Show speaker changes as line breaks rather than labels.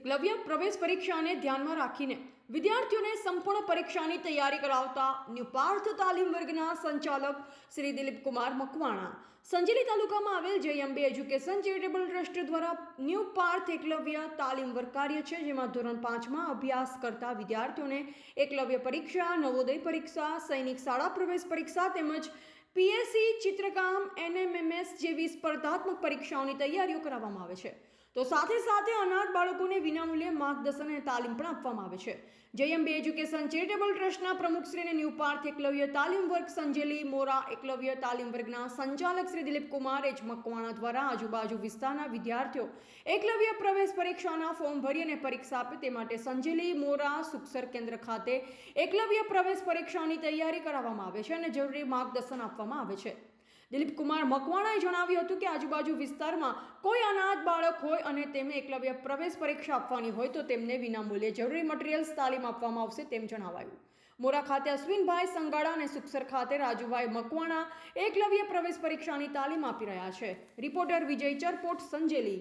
એકલવ્ય પ્રવેશ પરીક્ષાને ધ્યાનમાં રાખીને વિદ્યાર્થીઓને સંપૂર્ણ પરીક્ષાની તૈયારી કરાવતા ન્યુપાર્થ તાલીમ વર્ગના સંચાલક શ્રી દિલીપ કુમાર મકવાણા. સંજેલી તાલુકામાં આવેલ જયંબે એજ્યુકેશન ચેરિટેબલ ટ્રસ્ટ દ્વારા ન્યૂ પાર્થ એકલવ્ય તાલીમ વર્ગ કાર્ય છે, જેમાં ધોરણ પાંચમાં અભ્યાસ કરતા વિદ્યાર્થીઓને એકલવ્ય પરીક્ષા, નવોદય પરીક્ષા, સૈનિક શાળા પ્રવેશ પરીક્ષા તેમજ પીએસસી ચિત્રકામ, એનએમએમએસ જેવી સ્પર્ધાત્મક પરીક્ષાઓની તૈયારીઓ કરાવવામાં આવે છે. તો સાથે સાથે અનાથ બાળકોને વિનામૂલ્યે માર્ગદર્શન અને તાલીમ પણ આપવામાં આવે છે. જેએમબી એજ્યુકેશન ચેરિટેબલ ટ્રસ્ટના પ્રમુખશ્રીને ન્યૂ પાર્થ એકલવ્ય તાલીમ વર્ગ સંજેલી મોરા એકલવ્ય તાલીમ વર્ગના સંચાલક શ્રી દિલીપ કુમાર એચ. મકવાણા દ્વારા આજુબાજુ વિસ્તારના વિદ્યાર્થીઓ એકલવ્ય પ્રવેશ પરીક્ષાના ફોર્મ ભરી અને પરીક્ષા આપે તે માટે સંજેલી મોરા સુખસર કેન્દ્ર ખાતે એકલવ્ય પ્રવેશ પરીક્ષાની તૈયારી કરાવવામાં આવે છે અને જરૂરી માર્ગદર્શન આપવામાં આવે છે. દિલીપ કુમાર મકવાણાએ જણાવ્યું હતું કે આજુબાજુ વિસ્તારમાં કોઈ અનાથ બાળક હોય અને તેમને એકલવ્ય પ્રવેશ પરીક્ષા આપવાની હોય તો તેમને વિનામૂલ્યે જરૂરી મટીરિયલ્સ તાલીમ આપવામાં આવશે તેમ જણાવાયું. મોરા ખાતે અશ્વિનભાઈ સંગાડા અને સુખસર ખાતે રાજુભાઈ મકવાણા એકલવ્ય પ્રવેશ પરીક્ષાની તાલીમ આપી રહ્યા છે. રિપોર્ટર વિજય ચરપોટ, સંજેલી.